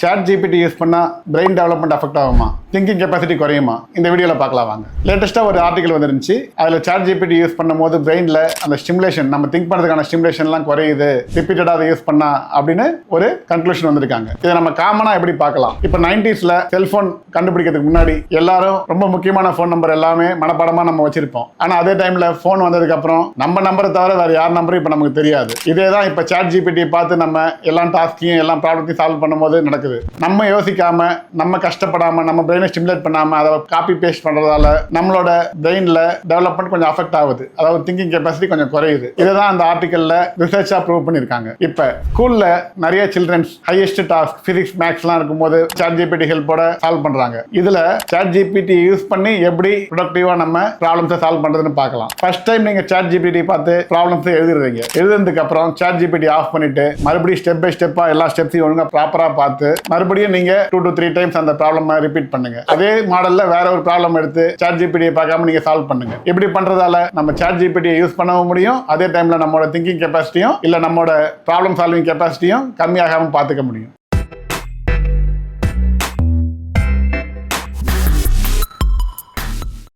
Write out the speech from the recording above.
Chat GPT use பண்ணால் brain development affect ஆகுமா? Thinking capacity குறையுமா? இந்த வீடியோவில் பார்க்கலாம் வாங்க. லேட்டஸ்ட்டாக ஒரு ஆர்டிகல் வந்துருந்துச்சு. அதில் சாட் ஜிபிடி யூஸ் பண்ணும்போது பிரெயினில் அந்த ஸ்டிமுலேஷன் நம்ம திங்க் பண்ணுறதுக்கான ஸ்டிமுலேஷன்லாம் குறையுது. ரிப்பீட்டடாக அதை யூஸ் பண்ணா அப்படின்னு ஒரு கன்க்ளூஷன் வந்திருக்காங்க. இதை நம்ம காமனாக எப்படி பார்க்கலாம்? இப்போ நைன்டிஸில் செல்ஃபோன் கண்டுபிடிக்கிறதுக்கு முன்னாடி எல்லாரும் ரொம்ப முக்கியமான ஃபோன் நம்பர் எல்லாமே மனப்பாடமாக நம்ம வச்சிருப்போம். ஆனால் அதே டைமில் ஃபோன் வந்ததுக்கப்புறம் நம்ம நம்பரை தவிர வேறு யார் நம்பரும் இப்போ நமக்கு தெரியாது. இதே தான் இப்போ சாட் ஜிபிடி பார்த்து நம்ம எல்லா டாஸ்கையும் எல்லா ப்ராப்ளத்தையும் சால்வ் பண்ணும்போது நடக்குது. நம்ம யோசிக்காம நம்ம கஷ்டப்படாம நம்ம பிரெயின் ஸ்டிமுலேட் பண்ணாமல் அதை காப்பி பேஸ்ட் பண்ணுறதால நம்மளோட பிரெயினில் டெவலப்மெண்ட் கொஞ்சம் அஃபெக்ட் ஆகுது. அதாவது திங்கிங் கெப்பாசிட்டி கொஞ்சம் குறையுது. இதுதான் அந்த ஆர்டிக்கலில் ரிசர்ச்சாக ப்ரூவ் பண்ணியிருக்காங்க. இப்போ ஸ்கூலில் நிறைய சில்ட்ரன்ஸ் ஹையஸ்ட் டாஸ்க் ஃபிசிக்ஸ் மேக்ஸ்லாம் இருக்கும்போது சாட் ஜிபிடி ஹெல்ப்போட சால்வ் பண்ணுறாங்க இதில் சாட் ஜிபிடி யூஸ் பண்ணி எப்படி ப்ரொடக்டிவாக நம்ம ப்ராப்ளம்ஸை சால்வ் பண்ணுறதுன்னு பார்க்கலாம். ஃபர்ஸ்ட் டைம் நீங்கள் சாட் ஜிபிடி பார்த்து ப்ராப்ளம்ஸை எழுதுறீங்க எழுதுனதுக்கு அப்புறம் சாட் ஜிபிடி ஆஃப் பண்ணிட்டு மறுபடியும் ஸ்டெப் பை ஸ்டெப்பாக எல்லா ஸ்டெப்ஸையும் ஒழுங்காக ப்ராப்பராக பார்த்து மறுபடியும் நீங்கள் டூ டு த்ரீ டைம்ஸ் அந்த ப்ராப்ளம் ரிப்பீட் பண்ணுங்க. அதே மாடல்ல வேற ஒரு ப்ராப்ளம் எடுத்து சாட் ஜிபிடியை பார்க்காம நீங்க சால்வ் பண்ணுங்க. இப்படி பண்றதால நம்ம சாட் ஜிபிடியை யூஸ் பண்ணவும் முடியும். அதே டைம்ல நம்மளோட திங்கிங் கெப்பாசிட்டியும் இல்ல நம்மளோட ப்ராப்ளம் சால்விங் கெப்பாசிட்டியும் கம்மியாகாம பார்த்துக்க முடியும்.